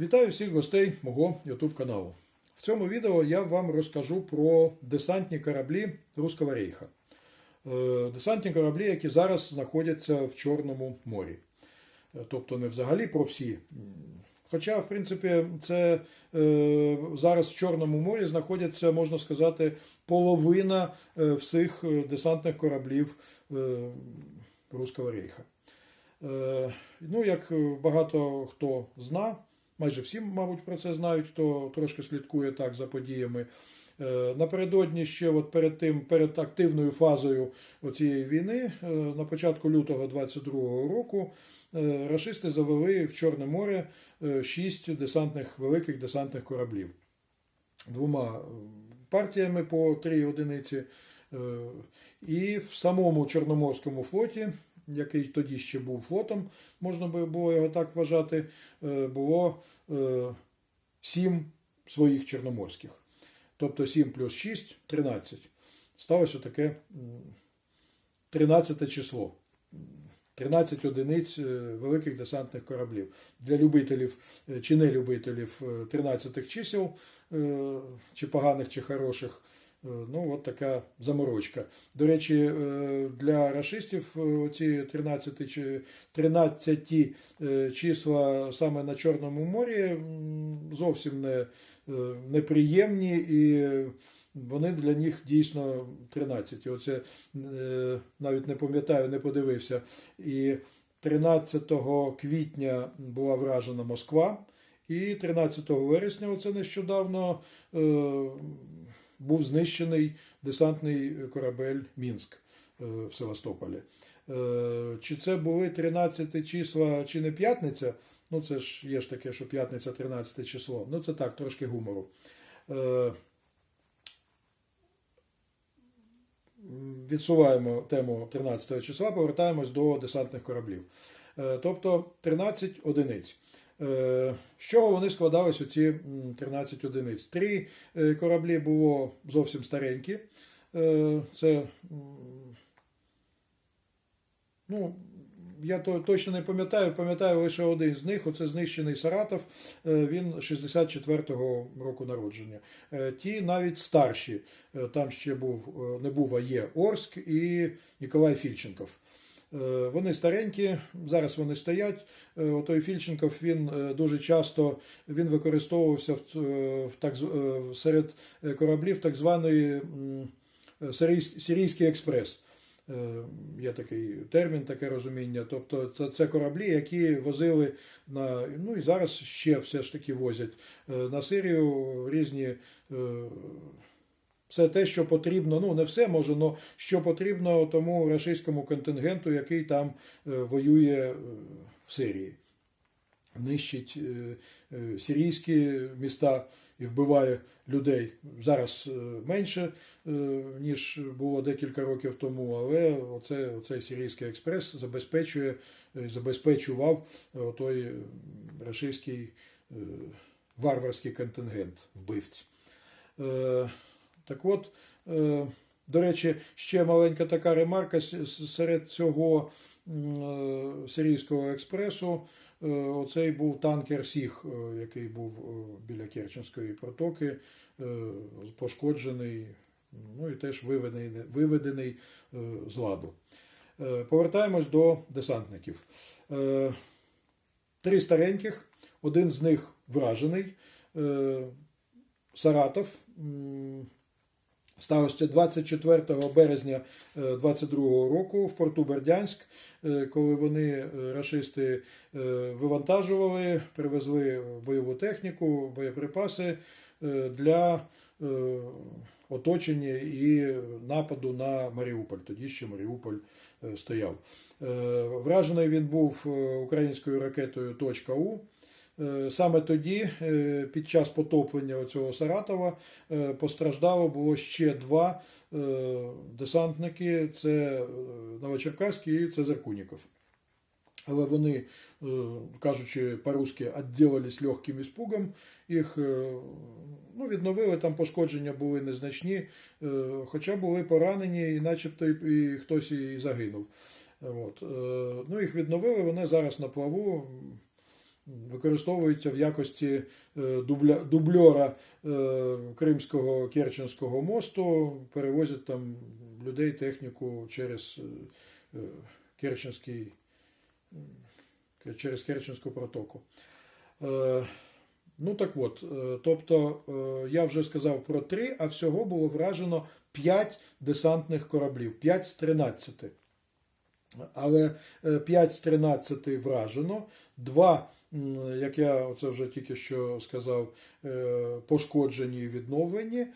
Вітаю всіх гостей мого YouTube каналу. В цьому відео я вам розкажу про десантні кораблі Руського рейха. Е, Десантні кораблі, які зараз знаходяться в Чорному морі. Е, Тобто не взагалі про всі. Хоча, в принципі, це е, зараз в Чорному морі знаходяться, можна сказати, половина е, всіх десантних кораблів е, Руського рейха. Е, Ну, як багато хто зна, майже всі, мабуть, про це знають, хто трошки слідкує так за подіями. Е, Напередодні ще от перед тим, перед активною фазою цієї війни, е, на початку лютого 22-го року, е, рашисти завели в Чорне море шість десантних великих десантних кораблів. Двома партіями по три одиниці. І в самому Чорноморському флоті, який тоді ще був флотом, можна було його так вважати, е, було е, сім своїх чорноморських. Тобто 7 плюс 6 – 13. Сталося таке 13 число. 13 одиниць е, великих десантних кораблів. Для любителів чи не любителів е, 13 чисел, чи поганих, чи хороших. Е, Ну, от така заморочка. До речі, е, для рашистів е, ці 13, чи 13 е, числа саме на Чорному морі зовсім не, неприємні і вони для них дійсно 13. Оце навіть не пам'ятаю, не подивився. І 13 квітня була вражена Москва, і 13 вересня, оце нещодавно, був знищений десантний корабель Мінськ е, в Севастополі. Е, Чи це були 13 числа, чи не п'ятниця? Ну, це ж є ж таке, що п'ятниця 13 число. Ну, це так, трошки гумору. Е, Відсуваємо тему 13 числа, повертаємось до десантних кораблів. Тобто 13 одиниць. Е, З чого вони складались оці м, 13 одиниць? Три е, кораблі було зовсім старенькі. Е, Це ну, я то, точно не пам'ятаю, пам'ятаю лише один з них. Оце знищений Саратов. Він 64-го року народження. Ті навіть старші. Там ще був не був, а є Орск і Ніколай Фільченков. Е, Вони старенькі, зараз вони стоять. Е, Отой Фільченков він е, дуже часто він використовувався в, в так, серед кораблів так е, Сирійський експрес. Є такий термін, таке розуміння. Тобто це, кораблі, які возили на ну і зараз ще все ж таки возять на Сирію різні. Все те, що потрібно, ну не все може, але що потрібно тому рашистському контингенту, який там е, воює е, в Сирії. Нищить е, сирійські міста і вбиває людей. Зараз менше, ніж було декілька років тому, але оце, оцей сирійський експрес забезпечує, забезпечував той рашистський варварський контингент вбивць. Так от, е, до речі, ще маленька така ремарка серед цього е, сирійського експресу. е, Оцей був танкер Сіг, е, який був біля Керченської протоки, пошкоджений, ну і теж виведений, виведений з ладу. Повертаємось до десантників. Три стареньких, один з них вражений. Саратов. Сталося 24 березня 22 року в порту Бердянськ, е, коли вони, е, рашисти, е, вивантажували, привезли бойову техніку, боєприпаси е, для е, оточення і нападу на Маріуполь. Тоді ще Маріуполь е, стояв. Е, Вражений він був е, українською ракетою «Точка-У». Е, Саме тоді, е, під час потоплення цього Саратова, е, постраждало було ще два е, десантники: це е, Новочеркаський і Цезар Куніков. Але вони, е, кажучи по-русски, відділились легким іспугом, їх е, ну, відновили, там пошкодження були незначні, е, хоча були поранені, і начебто і, хтось і загинув. От. е, Ну, їх відновили, вони зараз на плаву. Використовується в якості е, дубля, дубльора е, Кримського Керченського мосту, перевозять там людей, техніку через е, Керченський, через Керченську протоку. Ну так от, тобто я вже сказав про три, а всього було вражено 5 десантних кораблів, 5 з 13. Але 5 з 13 вражено, 2, як я це вже тільки що сказав, е, пошкоджені і відновлені,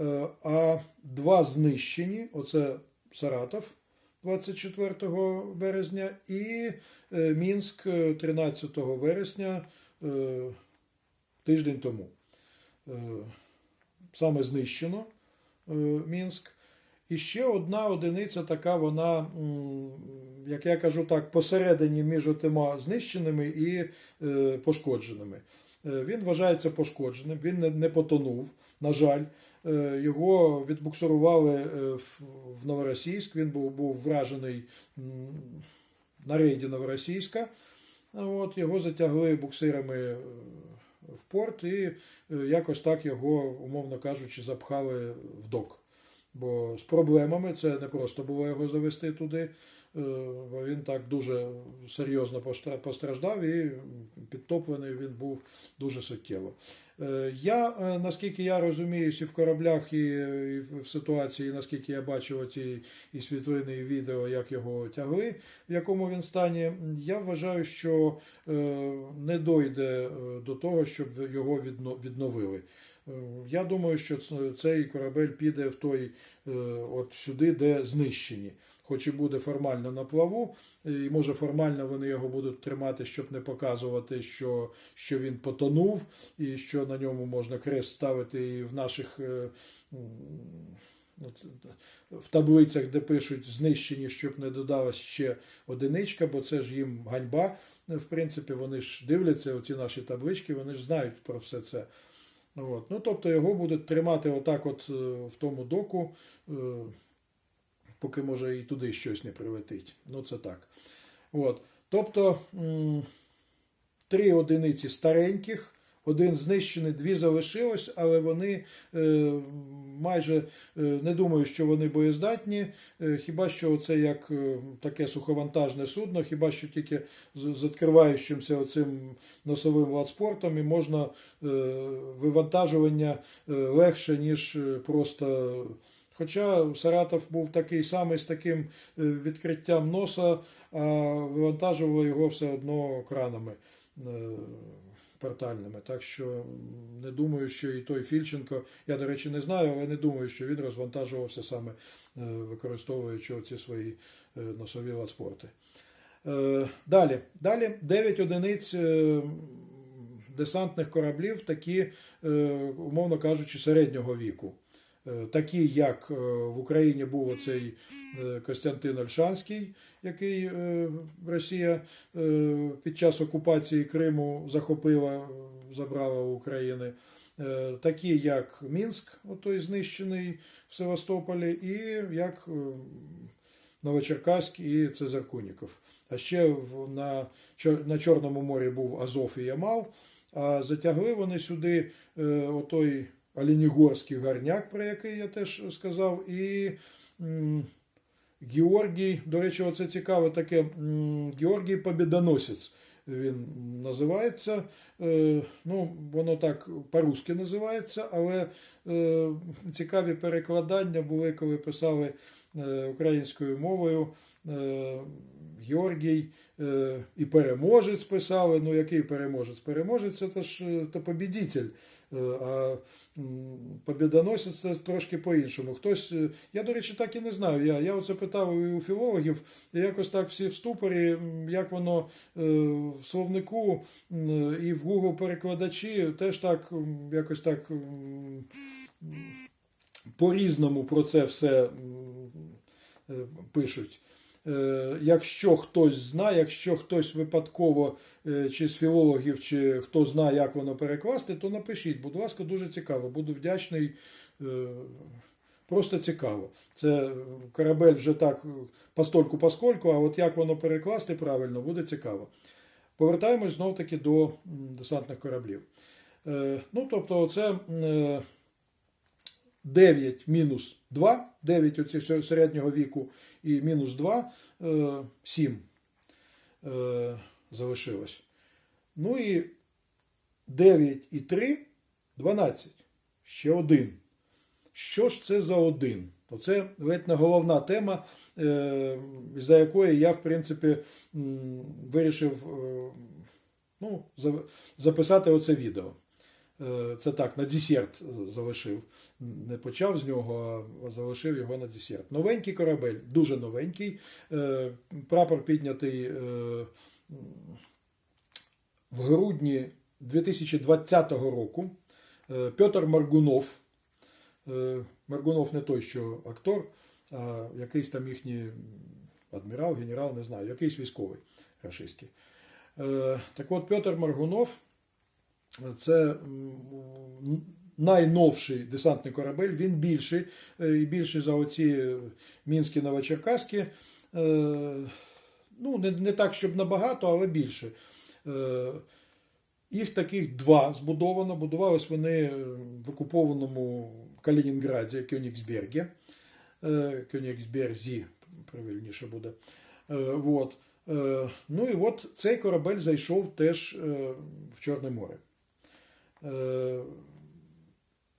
е, а 2 знищені, оце Саратов 24 березня і е, Мінськ е, 13 вересня тиждень тому. Саме знищено Мінськ. І ще одна одиниця така, вона, як я кажу так, посередині між отима знищеними і е, пошкодженими. Е, Він вважається пошкодженим, він не, потонув. На жаль, Е, його відбуксирували в- Новоросійськ. Він був, був вражений на рейді Новоросійська. От, його затягли буксирами в порт і якось так його, умовно кажучи, запхали в док. Бо з проблемами це не просто було його завести туди, е, бо він так дуже серйозно постраждав і підтоплений він був дуже суттєво. Е, Я, е, наскільки я розуміюся, і в кораблях, і в ситуації, наскільки я бачив оці і світлини, і відео, як його тягли, в якому він стані, я вважаю, що не дойде до того, щоб його відновили. Е, Я думаю, що цей корабель піде в той е, от сюди, де знищені. Хоч і буде формально на плаву, і може формально вони його будуть тримати, щоб не показувати, що, що він потонув, і що на ньому можна крест ставити і в наших е, в таблицях, де пишуть знищені, щоб не додалась ще одиничка, бо це ж їм ганьба. В принципі, вони ж дивляться оці наші таблички, вони ж знають про все це. От. Ну, тобто його будуть тримати отак от е, в тому доку, е, поки може і туди щось не прилетить. Ну, це так. От. Тобто три одиниці стареньких, один знищений, дві залишилось, але вони е, майже е, не думаю, що вони боєздатні. Е, хіба що це як таке суховантажне судно, хіба що тільки з, відкриваючимся оцим носовим владспортом і можна вивантажування легше, ніж просто. Хоча Саратов був такий самий з таким відкриттям носа, а вивантажували його все одно кранами портальними. Так що не думаю, що і той Фільченко, я, до речі, не знаю, але не думаю, що він розвантажувався саме е, використовуючи ці свої е, носові ласпорти. Е, Далі, далі 9 одиниць десантних кораблів, такі, умовно кажучи, середнього віку. Е, Такі, як е, в Україні був оцей е, Костянтин Ольшанський, який Росія під час окупації Криму захопила, забрала у України. Такі, як Мінськ, отой знищений в Севастополі, і як Новочеркаськ і Цезаркуніков. А ще на, на Чорному морі був Азов і Ямал, а затягли вони сюди отой Оленігорський гарняк, про який я теж сказав, і Георгій, до речі, оце цікаве таке, Георгій Побідоносець він називається. Е, Ну, воно так по-русски називається, але е, цікаві перекладання були, коли писали е, українською мовою. Георгій і переможець писали. Ну, який переможець? Переможець це ж то побідитель. Е, А побідоносець це трошки по-іншому. Хтось, е, я, до речі, так і не знаю. Я, я оце питав і у філологів, і якось так всі в ступорі, як воно е, в словнику і в Google перекладачі теж так якось так по-різному про це все пишуть. Е, Якщо хтось знає, якщо хтось випадково е, чи з філологів, чи хто знає, як воно перекласти, то напишіть, будь ласка, дуже цікаво. Буду вдячний. е, Просто цікаво. Це корабель вже так постольку поскольку, а от як воно перекласти правильно, буде цікаво. повертаємось знов таки до десантних кораблів. Ну, тобто, це 9 мінус 2, 9 оці середнього віку і мінус 2, е, 7 е, залишилось. Ну і 9 і 3 12. Ще один. Що ж це за один? Оце ледь не головна тема, е, за якої я, в принципі, вирішив е, ну, записати оце відео. Е, Це так, на десерт залишив. Не почав з нього, а залишив його на десерт. Новенький корабель, дуже новенький. Е, Прапор піднятий е, в грудні 2020 року. Петр Маргунов. Маргунов не той, що актор, а якийсь там їхній адмірал, генерал, не знаю, якийсь військовий рашистський. Так от Петр Маргунов це найновший десантний корабель. Він більший е, і більший за оці мінські новочеркаські. Е, Ну, не, не так, щоб набагато, але більше. Е, Їх таких два збудовано. Будувались вони в окупованому Калінінграді, Кьонігсбергі. Кьонігсберзі, правильніше буде. Вот. Ну і от цей корабель зайшов теж в Чорне море. Е,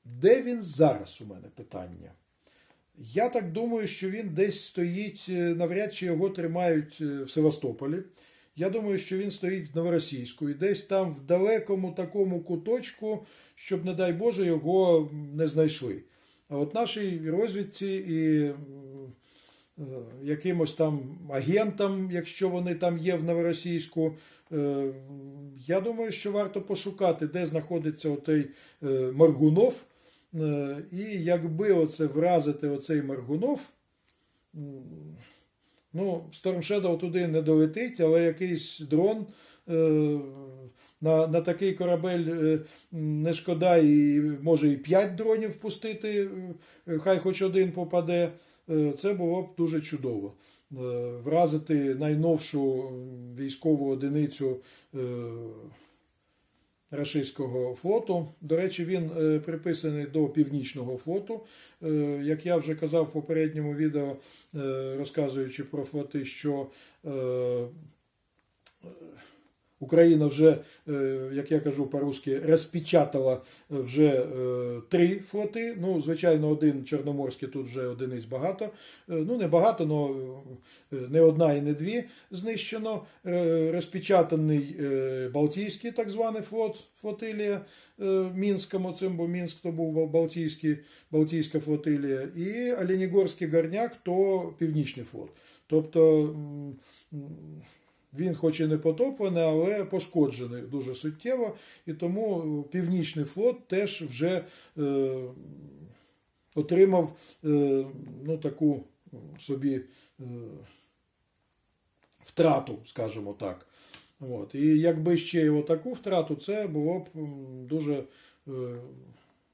Де він зараз у мене питання? Я так думаю, що він десь стоїть, е, навряд чи його тримають е, в Севастополі. Я думаю, що він стоїть в Новоросійську і десь там в далекому такому куточку, щоб, не дай Боже, його не знайшли. А от нашій розвідці і якимось там агентам, якщо вони там є в Новоросійську, е, я думаю, що варто пошукати, де знаходиться отей е, Маргунов. Е, І якби оце вразити оцей Маргунов, ну, Storm Shadow туди не долетить, але якийсь дрон е, на, на такий корабель е, не шкода, і може і 5 дронів пустити, е, хай хоч один попаде. Е, Це було б дуже чудово. Е, Вразити найновшу військову одиницю е, Рашистського флоту. До речі, він приписаний до Північного флоту. Як я вже казав в попередньому відео, розказуючи про флоти, що Україна вже, е, як я кажу по-русски, розпечатала вже е, три флоти. Ну, звичайно, один Чорноморський, тут вже одиниць багато. Е, Ну, не багато, але не одна і не дві знищено. Е, Розпечатаний е, Балтійський так званий флот, флотилія е, Мінському, цим, бо Мінськ то був Балтійський, Балтійська флотилія, і Оленігорський горняк то Північний флот. Тобто він хоч і не потоплений, але пошкоджений дуже суттєво, і тому Північний флот теж вже е, отримав е, ну, таку собі е, втрату, скажімо так. От. І якби ще й таку втрату, це було б дуже е,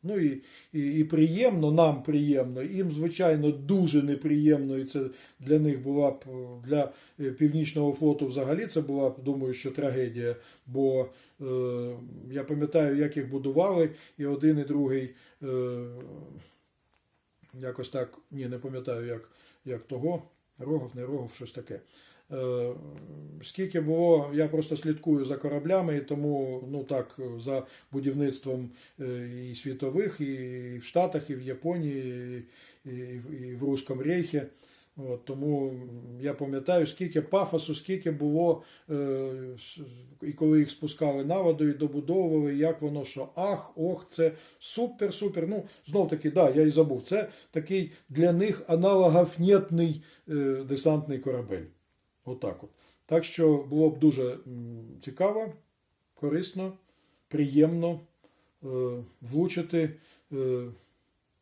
ну, і, і, і приємно, нам приємно, їм, звичайно, дуже неприємно, і це для них була б для е, Північного флоту взагалі це була б, думаю, що трагедія. Бо е, я пам'ятаю, як їх будували, і один, і другий е, якось так, ні, не пам'ятаю, як, як того, Рогов, не Рогов, щось таке. Е, Скільки було, я просто слідкую за кораблями, і тому ну так за будівництвом е, і світових, і в Штатах, і в Японії, і, в- Руському Рейхі. От, тому я пам'ятаю, скільки пафосу, скільки було, е, і коли їх спускали на воду і добудовували, як воно що ах, ох, це супер-супер. Ну, знов таки, да, я і забув. Це такий для них аналогофнітний е, десантний корабель. Отак от. Так що було б дуже цікаво, корисно, приємно е, влучити е,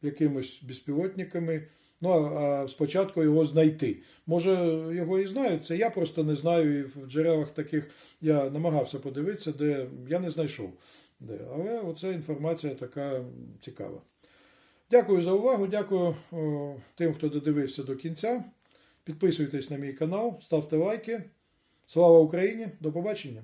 якимось безпілотниками. Ну, а, спочатку його знайти. Може, його і знають, це я просто не знаю, і в джерелах таких я намагався подивитися, де я не знайшов. Де. Але оця інформація така цікава. Дякую за увагу, дякую о, тим, хто додивився до кінця. Підписуйтесь на мій канал, ставте лайки. Слава Україні! До побачення!